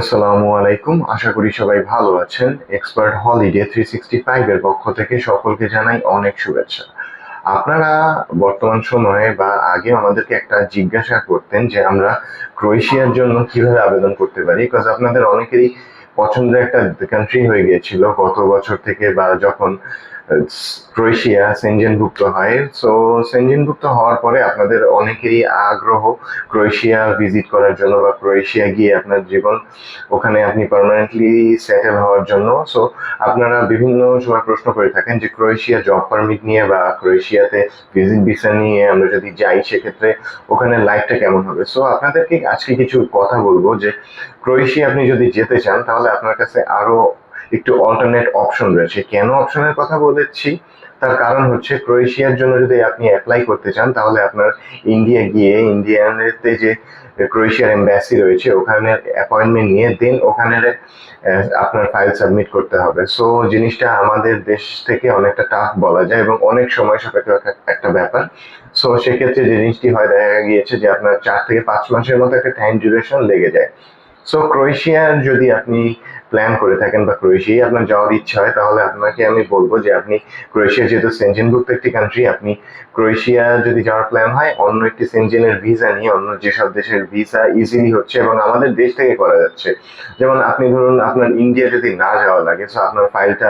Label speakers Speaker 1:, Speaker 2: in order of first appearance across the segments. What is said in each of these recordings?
Speaker 1: আসসালামু আলাইকুম। আশা করি সবাই ভালো আছেন। Expert holiday three sixty five এর পক্ষ থেকে সকলকে জানাই অনেক শুভেচ্ছা। আপনারা বর্তমান সময়ে বা আগে আমাদেরকে একটা জিজ্ঞাসা করতেন যে আমরা ক্রোয়েশিয়ার জন্য কীভাবে আবেদন করতে পারি বিকজ আপনাদের অনেকেরই পছন্দের একটা কান্ট্রি হয়ে গিয়েছিল গত বছর থেকে বা যখন ক্রোয়েশিয়া সেনজেনভুক্ত হয় সো সেনজেনভুক্ত হওয়ার পরে আপনাদের অনেকেরই আগ্রহ ক্রোয়েশিয়া ভিজিট করার জন্য বা ক্রোয়েশিয়া গিয়ে আপনার জীবন ওখানে আপনি পার্মানেন্টলি সেটেল হওয়ার জন্য। সো আপনারা বিভিন্ন সময় প্রশ্ন করে থাকেন যে ক্রোয়েশিয়া জব পারমিট নিয়ে বা ক্রোয়েশিয়াতে ভিজিট ভিসা নিয়ে আমরা যদি যাই, সেক্ষেত্রে ওখানে লাইফটা কেমন হবে? সো আপনাদেরকে আজকে কিছু কথা বলব যে ক্রোয়েশিয়া আপনি যদি যেতে চান, তাহলে আপনার কাছে আরও একটু অল্টারনেট অপশন রয়েছে। কেন অপশনের কথা বলেছি? তার কারণ হচ্ছে ক্রোয়েশিয়ার জন্য যদি আপনি অ্যাপ্লাই করতে চান, তাহলে আপনার ইন্ডিয়া গিয়ে ইন্ডিয়াতে যে ক্রোয়েশিয়ার এম্বাসি রয়েছে, ওখানে অ্যাপয়েন্টমেন্ট নিয়ে দেন ওখানে আপনার ফাইল সাবমিট করতে হবে। সো জিনিসটা আমাদের দেশ থেকে অনেকটা টাফ বলা যায় এবং অনেক সময় সাপেক্ষ একটা- ব্যাপার। সো সেক্ষেত্রে যে জিনিসটি হয়, দেখা গিয়েছে যে আপনার চার থেকে পাঁচ মাসের মতো একটা টাইম ডিউরেশন লেগে যায়। সো ক্রোয়েশিয়ার যদি আপনি প্ল্যান করে থাকেন বা ক্রোয়েশিয়ায় আপনার যাওয়ার ইচ্ছা হয়, তাহলে আপনাকে আমি বলব যে আপনি ক্রোয়েশিয়া যেহেতু সেনজেনভুক্ত একটি কান্ট্রি আপনি ক্রোয়েশিয়া যদি যাওয়ার প্ল্যান হয়, অন্য একটি সেনজেনের ভিসা নিয়ে, অন্য যেসব দেশের ভিসা ইজিলি হচ্ছে এবং আমাদের দেশ থেকে করা যাচ্ছে। যেমন আপনি ধরুন, আপনার ইন্ডিয়া যদি না যাওয়া লাগে সো আপনার ফাইলটা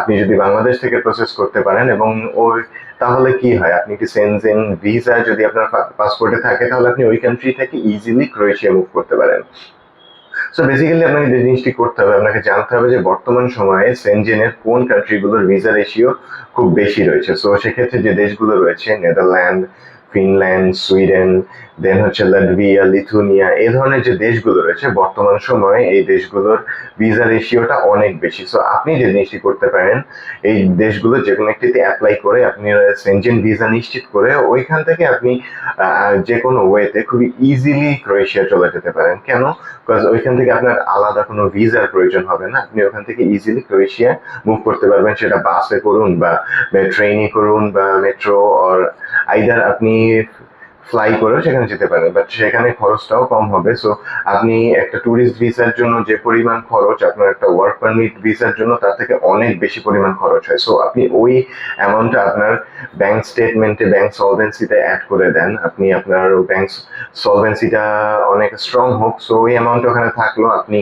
Speaker 1: আপনি যদি বাংলাদেশ থেকে প্রসেস করতে পারেন এবং ওই তাহলে কি হয়? আপনি একটি সেনজেন ভিসা যদি আপনার পাসপোর্টে থাকে, তাহলে আপনি ওই কান্ট্রি থেকে ইজিলি ক্রোয়েশিয়া মুভ করতে পারেন। সো বেসিক্যালি আপনাকে যে জিনিসটি করতে হবে, আপনাকে জানতে হবে যে বর্তমান সময়ে সেনজেনের কোন কান্ট্রিগুলোর ভিসা রেশিও খুব বেশি রয়েছে। সো সেক্ষেত্রে যে দেশগুলো রয়েছে নেদারল্যান্ড ফিনল্যান্ড সুইডেন দেন হচ্ছে লাটভিয়া লিথুনিয়া এই ধরনের যে দেশগুলো রয়েছে, বর্তমান সময়ে এই দেশগুলোর ভিসা রেশিওটা অনেক বেশি। সো আপনি যে জিনিসটি করতে পারেন, এই দেশগুলো যে কোনো একটিতে অ্যাপ্লাই করে আপনি সেনজেন ভিসা নিশ্চিত করে ওইখান থেকে আপনি যে কোনো ওয়েতে খুবই ইজিলি ক্রোয়েশিয়া চলে যেতে পারেন। কেন? বিকজ ওইখান থেকে আপনার আলাদা কোনো ভিসার প্রয়োজন হবে না। আপনি ওখান থেকে ইজিলি ক্রোয়েশিয়া মুভ করতে পারবেন। সেটা বাসে করুন বা ট্রেনে করুন বা মেট্রো অর আইদার আপনি ফ্লাই করেও সেখানে যেতে পারেন বাট সেখানে খরচটাও কম হবে। সো আপনি একটা ট্যুরিস্ট ভিসার জন্য যে পরিমাণ খরচ, আপনার একটা ওয়ার্ক পারমিট ভিসার জন্য, তার থেকে অনেক বেশি পরিমাণ খরচ হয়। সো আপনি ওই অ্যামাউন্টটা আপনার ব্যাংক স্টেটমেন্টে ব্যাংক সলভেন্সিতে অ্যাড করে দেন। আপনি আপনার ব্যাংক সলভেন্সিটা অনেক স্ট্রং হোক সো ওই অ্যামাউন্ট ওখানে থাকল। আপনি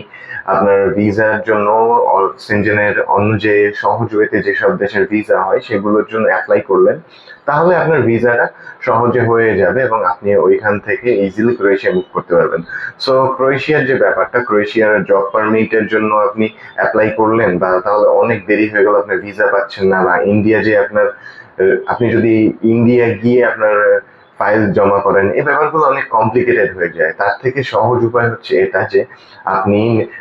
Speaker 1: আপনার ভিসার জন্য সেনজেনের অন্য যে সহজ ওয়েতে যেসব দেশের ভিসা হয়, সেগুলোর জন্য অ্যাপ্লাই করলেন। তাহলে আপনার ভিসাটা সহজে হয়ে যাবে এবং আপনি ওইখান থেকে ইজিলি ক্রোয়েশিয়া বুক করতে পারবেন। সো ক্রোয়েশিয়ার যে ব্যাপারটা ক্রোয়েশিয়ার জব পারমিটের জন্য আপনি অ্যাপ্লাই করলেন বা তাহলে অনেক দেরি হয়ে গেল, আপনার ভিসা পাচ্ছেন না বা ইন্ডিয়া যে আপনার আপনি যদি ইন্ডিয়া গিয়ে আপনার ফাইল জমা করেন, এই ব্যাপারগুলো অনেক কমপ্লিকেটেড হয়ে যায়। তার থেকে সহজ উপায় হচ্ছে এটা যে, আপনি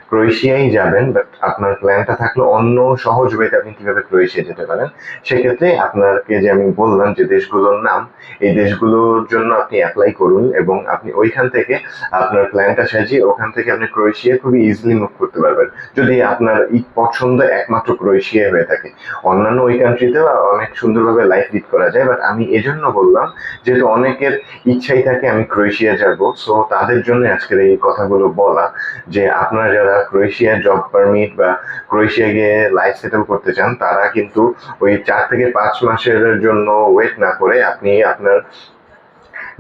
Speaker 1: ক্রোয়েশিয়ায় যাবেন বাট আপনার প্ল্যানটা থাকল অন্য সহজ ওয়েতে আপনি কীভাবে ক্রোয়েশিয়া যেতে পারেন। সেক্ষেত্রে আপনাকে যে আমি বললাম যে দেশগুলোর নাম, এই দেশগুলোর জন্য আপনি অ্যাপ্লাই করুন এবং আপনি ওইখান থেকে আপনার প্ল্যানটা সাজিয়ে ওখান থেকে আপনি ক্রোয়েশিয়া খুবই ইজিলি মুভ করতে পারবেন। যদি আপনার পছন্দ একমাত্র ক্রোয়েশিয়া হয়ে থাকে। অন্যান্য ওই কান্ট্রিতেও অনেক সুন্দরভাবে লাইফ লিড করা যায় বাট আমি এজন্য বললাম, যেহেতু অনেকের ইচ্ছাই থাকে আমি ক্রোয়েশিয়া যাব। সো তাদের জন্য আজকের এই কথাগুলো বলা যে, আপনারা যারা ক্রোয়েশিয়া জব পারমিট বা ক্রোয়েশিয়া গিয়ে লাইফ সেটেল করতে চান, তারা কিন্তু ওই চার থেকে পাঁচ মাসের জন্য ওয়েট না করে আপনি আপনার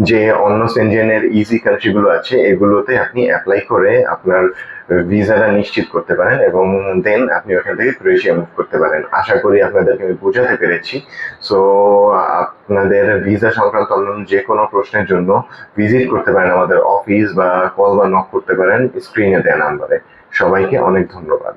Speaker 1: যে অন্য সেনজেনের ইজি কান্ট্রিগুলো আছে, এগুলোতে আপনি অ্যাপ্লাই করে আপনার ভিসাটা নিশ্চিত করতে পারেন এবং দেন আপনি ওখান থেকে ক্রোয়েশিয়া মুভ করতে পারেন। আশা করি আপনাদেরকে আমি বোঝাতে পেরেছি। সো আপনাদের ভিসা সংক্রান্ত অন্যান্য যে কোনো প্রশ্নের জন্য ভিজিট করতে পারেন আমাদের অফিস বা কল বা নক করতে পারেন স্ক্রিনে দেওয়া নাম্বারে সবাইকে অনেক ধন্যবাদ।